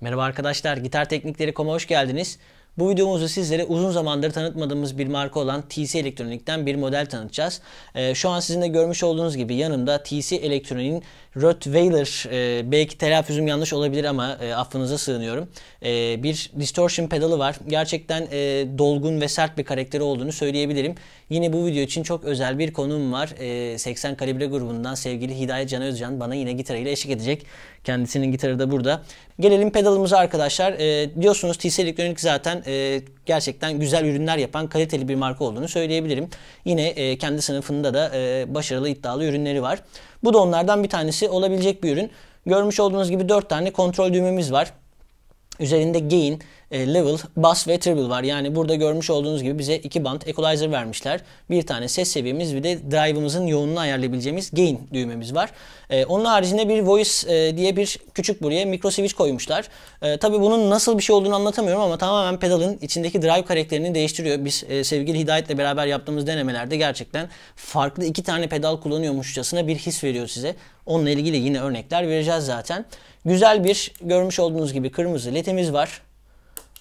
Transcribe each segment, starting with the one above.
Merhaba arkadaşlar, Gitar Teknikleri.com'a hoş geldiniz. Bu videomuzda sizlere uzun zamandır tanıtmadığımız bir marka olan TC Elektronik'ten bir model tanıtacağız. Ee, şu an sizin de görmüş olduğunuz gibi yanımda TC Elektronik'in Rottweiler, e, belki telaffuzum yanlış olabilir ama e, affınıza sığınıyorum. E, bir distortion pedalı var. Gerçekten e, dolgun ve sert bir karakteri olduğunu söyleyebilirim. Yine bu video için çok özel bir konuğum var. E, 80 kalibre grubundan sevgili Hidayet Can Özcan bana yine gitarıyla eşlik edecek. Kendisinin gitarı da burada. Gelelim pedalımıza arkadaşlar. E, diyorsunuz TC Elektronik zaten e, gerçekten güzel ürünler yapan kaliteli bir marka olduğunu söyleyebilirim. Yine e, kendi sınıfında da e, başarılı iddialı ürünleri var. Bu da onlardan bir tanesi olabilecek bir ürün. Görmüş olduğunuz gibi 4 tane kontrol düğmemiz var. Üzerinde gain, level, bass ve treble var. Yani burada görmüş olduğunuz gibi bize iki band equalizer vermişler. Bir tane ses seviyemiz bir de drive'ımızın yoğunluğunu ayarlayabileceğimiz gain düğmemiz var. E, onun haricinde bir voice e, diye bir küçük buraya micro switch koymuşlar. E, tabii bunun nasıl bir şey olduğunu anlatamıyorum ama tamamen pedalın içindeki drive karakterini değiştiriyor. Biz e, sevgili Hidayet'le beraber yaptığımız denemelerde gerçekten farklı iki tane pedal kullanıyormuşçasına bir his veriyor size. Onunla ilgili yine örnekler vereceğiz zaten. Güzel bir görmüş olduğunuz gibi kırmızı ledimiz var.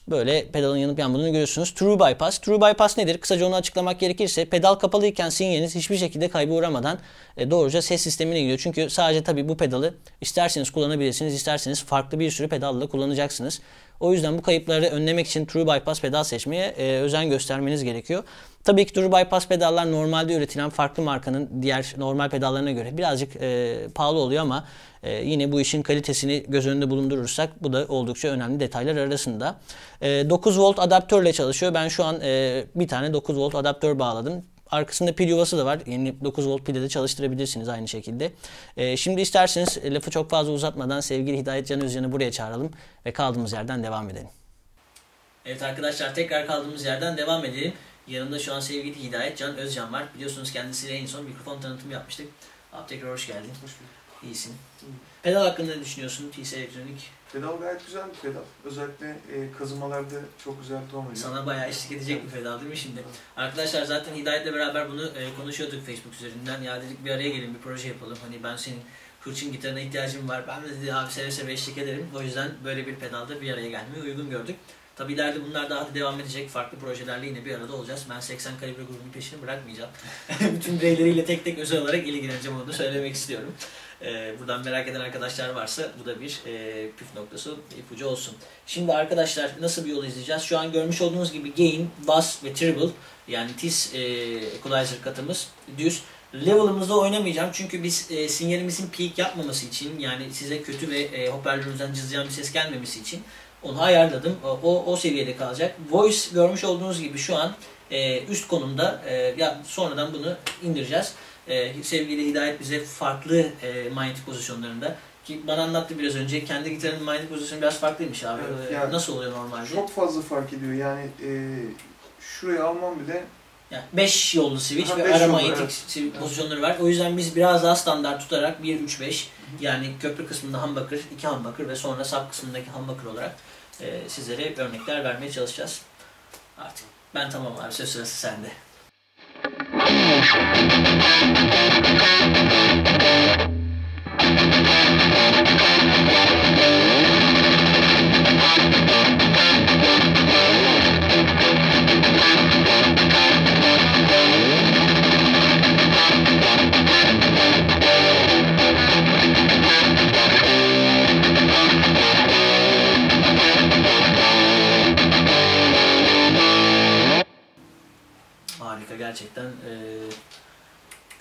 Böyle pedalın yanıp yanmadığını görüyorsunuz. True bypass. True bypass nedir? Kısaca onu açıklamak gerekirse pedal kapalıyken sinyaliniz hiçbir şekilde kayba uğramadan e, doğruca ses sistemine gidiyor. Çünkü sadece tabii bu pedalı isterseniz kullanabilirsiniz, isterseniz farklı bir sürü pedalla kullanacaksınız. O yüzden bu kayıpları önlemek için True Bypass pedal seçmeye e, özen göstermeniz gerekiyor. Tabii ki True Bypass pedallar normalde üretilen farklı markanın diğer normal pedallarına göre birazcık e, pahalı oluyor ama e, yine bu işin kalitesini göz önünde bulundurursak bu da oldukça önemli detaylar arasında. E, 9 volt adaptörle çalışıyor. Ben şu an e, bir tane 9 volt adaptör bağladım. Arkasında pil yuvası da var. Yeni 9 volt pille de çalıştırabilirsiniz aynı şekilde. Ee, şimdi isterseniz lafı çok fazla uzatmadan sevgili Hidayet Can Özcan'ı buraya çağıralım ve kaldığımız yerden devam edelim. Evet arkadaşlar tekrar kaldığımız yerden devam edelim. Yanımda şu an sevgili Hidayet Can Özcan var. Biliyorsunuz kendisiyle en son mikrofon tanıtımı yapmıştık. Abi tekrar hoş geldin. Hoş bulduk. İyisin. Pedal hakkında ne düşünüyorsun TC Elektronik? Pedal gayet güzel bir pedal. Özellikle e, kazımalarda çok güzel ton veriyor. Sana bayağı eşlik edecek bir pedal değil mi şimdi? Arkadaşlar zaten Hidayet'le beraber bunu e, konuşuyorduk Facebook üzerinden. Ya dedik bir araya gelin bir proje yapalım. Hani ben senin hırçın gitarına ihtiyacım var. Ben de dedi abi seve seve eşlik ederim. O yüzden böyle bir pedalda bir araya gelmeyi uygun gördük. Tabi ileride bunlar daha da devam edecek. Farklı projelerle yine bir arada olacağız. Ben 80 kalibre grubunun peşini bırakmayacağım. Bütün bireyleriyle tek tek özel olarak ilgileneceğim onu da söylemek istiyorum. Ee, buradan merak eden arkadaşlar varsa bu da bir e, püf noktası, ipucu olsun. Şimdi arkadaşlar nasıl bir yol izleyeceğiz? Şu an görmüş olduğunuz gibi gain, bass ve treble yani tiz e, equalizer katımız düz. Level'ımızda oynamayacağım çünkü biz e, sinyalimizin peak yapmaması için yani size kötü ve e, hoparlörünüzden cızlayan bir ses gelmemesi için onu ayarladım. O, o seviyede kalacak. Voice görmüş olduğunuz gibi şu an e, üst konumda. E, ya sonradan bunu indireceğiz. E, sevgili Hidayet bize farklı e, manyetik pozisyonlarında ki bana anlattı biraz önce. Kendi gitarının manyetik pozisyonu biraz farklıymış abi. Evet, E, yani Nasıl oluyor normalde? Çok fazla fark ediyor. Yani e, şuraya almam bile 5 yollu switch Ha, ve ara manyetik evet. pozisyonları var. O yüzden biz biraz daha standart tutarak 1-3-5 yani köprü kısmında humbucker, 2 humbucker ve sonra sub kısmındaki humbucker olarak e, sizlere örnekler vermeye çalışacağız. Artık ben tamam abi söz sırası sende. Thank you.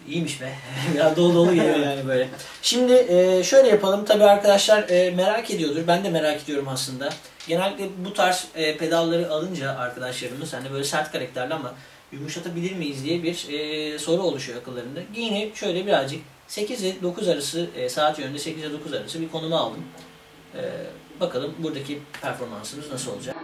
İyiymiş be. Biraz dolu dolu geliyor yani böyle. Şimdi e, şöyle yapalım. Tabii arkadaşlar e, merak ediyordur. Ben de merak ediyorum aslında. Genellikle bu tarz e, pedalları alınca arkadaşlarımız hani böyle sert karakterli ama yumuşatabilir miyiz diye bir e, soru oluşuyor akıllarında. Yine şöyle birazcık 8 ile 9 arası e, saat yönünde 8 ile 9 arası bir konuma aldım. E, bakalım buradaki performansımız nasıl olacak.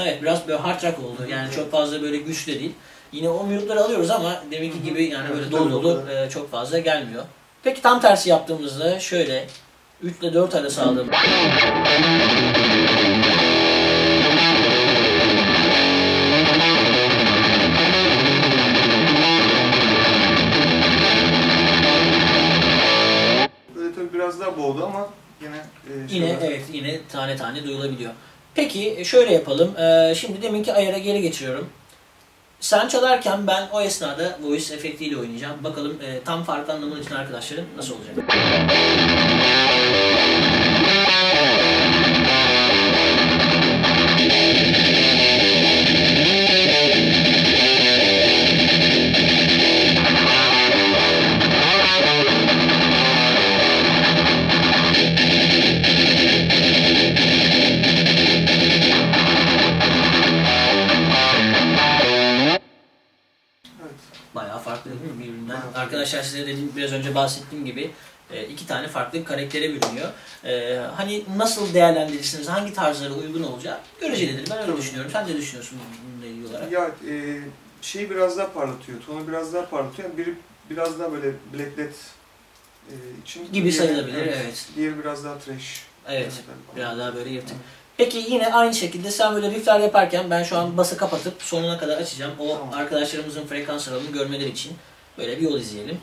Evet biraz böyle hard rock oldu. Yani çok fazla böyle güçlü de değil. Yine o mute'ları alıyoruz ama deminki gibi yani böyle dolu dolu e, çok fazla gelmiyor. Peki tam tersi yaptığımızda şöyle 3 ile 4 arası aldığım yine tane tane duyulabiliyor. Peki şöyle yapalım. Ee, şimdi deminki ayara geri geçiriyorum. Sen çalarken ben o esnada voice efektiyle oynayacağım. Bakalım e, tam farkı anlaman için arkadaşların nasıl olacak? Bayağı farklı birbirinden? Bayağı farklı. Arkadaşlar size dediğim biraz önce bahsettiğim gibi e, iki tane farklı karaktere bürünüyor. E, Hani nasıl değerlendirirsiniz, hangi tarzlara uygun olacak görecelidir. Ben öyle düşünüyorum. Sen de düşünüyorsun bununla ilgili olarak. Ya e, şeyi biraz daha parlatıyor, tonu biraz daha parlatıyor. Yani biri biraz daha böyle Black Death e, için. Gibi diğeri- sayılabilir, evet. Diğeri biraz daha trash. Evet. Evet. Biraz daha böyle yırtık. Peki yine aynı şekilde sen böyle riffler yaparken ben şu an bası kapatıp sonuna kadar açacağım. O Tamam. arkadaşlarımızın frekans aralığını görmeleri için böyle bir yol izleyelim.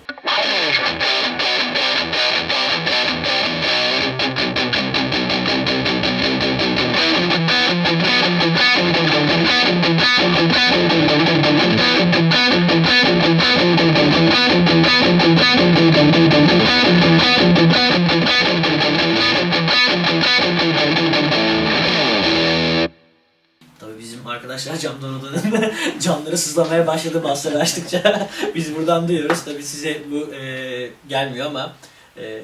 Arkadaşlar camdan odanın camları sızlamaya başladı basları açtıkça. Biz buradan duyuyoruz. Tabii size bu e, gelmiyor ama e,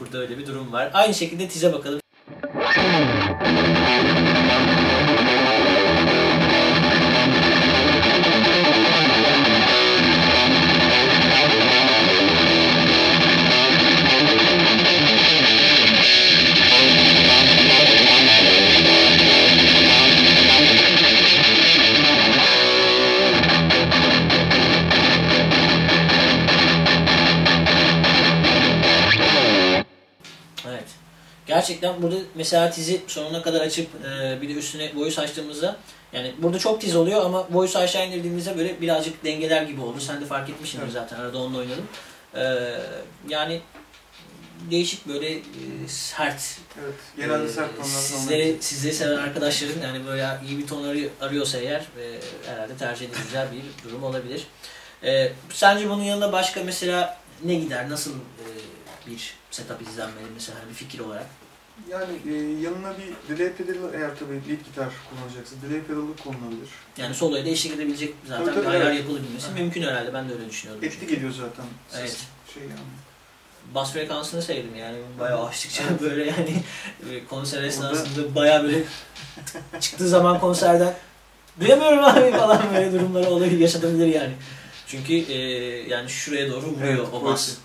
burada öyle bir durum var. Aynı şekilde tize bakalım. Gerçekten burada mesela tizi sonuna kadar açıp e, bir de üstüne voice açtığımızda yani burada çok tiz oluyor ama voice aşağı indirdiğimizde böyle birazcık dengeler gibi oldu. Sen de fark etmişsindir Evet. zaten arada onunla oynadım. E, yani değişik böyle e, sert. Evet. Genelde e, sert tonlar. Sizleri, sizleri seven arkadaşların yani böyle iyi bir ton arıyor- arıyorsa eğer e, herhalde tercih edilecek bir durum olabilir. E, sence bunun yanında başka mesela ne gider? Nasıl e, bir setup izlenmeli mesela bir fikir olarak? Yani e, yanına bir delay pedalı eğer tabii lead gitar kullanacaksa delay pedalı kullanılabilir. Yani soloya da eşlik edebilecek zaten Tabii, tabii, bir ayar evet. yapılabilmesi Evet. mümkün herhalde. Ben de öyle düşünüyordum. Etli geliyor zaten. ses. Evet. Şey yani. Bas frekansını sevdim yani bayağı açtıkça böyle yani e, konser esnasında bayağı böyle çıktığı zaman konserden duyamıyorum abi falan böyle durumları olabilir yaşatabilir yani. Çünkü e, yani şuraya doğru vuruyor Evet, o bas.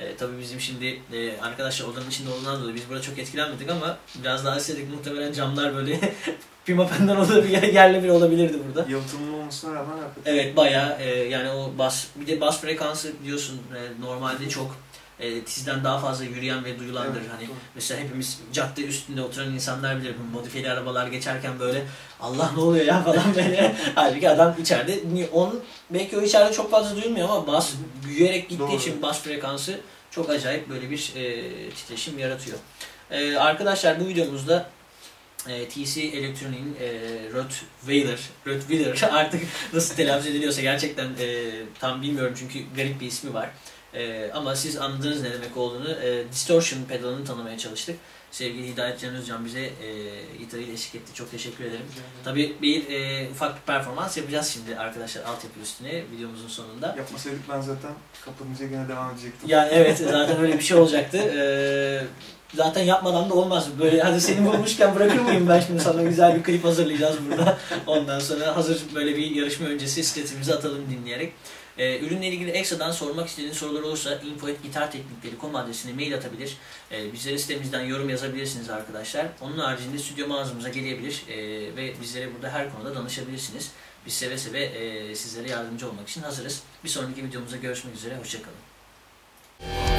E, tabii bizim şimdi e, arkadaşlar odanın içinde olduğundan dolayı biz burada çok etkilenmedik ama biraz daha istedik muhtemelen camlar böyle pimapen'den olabilir, yerle bir olabilirdi burada. Yalıtımlı olmasına rağmen hakikaten. Evet bayağı e, yani o bas bir de bas frekansı diyorsun e, normalde çok e, tizden daha fazla yürüyen ve duyulandır. Evet, hani doğru. mesela hepimiz cadde üstünde oturan insanlar bilir bu modifiyeli arabalar geçerken böyle Allah ne oluyor ya falan böyle. Halbuki adam içeride onun belki o içeride çok fazla duyulmuyor ama bas büyüyerek gittiği Doğru. için bas frekansı çok acayip böyle bir e, titreşim yaratıyor. E, arkadaşlar bu videomuzda e, TC Electronic'in e, Rottweiler, Rottweiler artık nasıl telaffuz ediliyorsa gerçekten e, tam bilmiyorum çünkü garip bir ismi var. E, ama siz anladınız ne demek olduğunu. E, distortion pedalını tanımaya çalıştık. Sevgili Hidayet Can Özcan bize e, gitarıyla eşlik etti. Çok teşekkür ederim. Tabii bir e, ufak bir performans yapacağız şimdi arkadaşlar altyapı üstüne videomuzun sonunda. Yapmasaydık ben zaten kapatınca gene devam edecektim. Yani evet zaten öyle bir şey olacaktı. Ee, zaten yapmadan da olmaz. Böyle hadi seni bulmuşken bırakır mıyım ben şimdi sana güzel bir klip hazırlayacağız burada. Ondan sonra hazır böyle bir yarışma öncesi stetimizi atalım dinleyerek. Ee, ürünle ilgili ekstradan sormak istediğiniz sorular olursa info.gitarteknikleri.com adresine mail atabilir. Ee, bizlere sitemizden yorum yazabilirsiniz arkadaşlar. Onun haricinde stüdyo mağazamıza gelebilir ee, ve bizlere burada her konuda danışabilirsiniz. Biz seve seve e, sizlere yardımcı olmak için hazırız. Bir sonraki videomuzda görüşmek üzere. Hoşçakalın.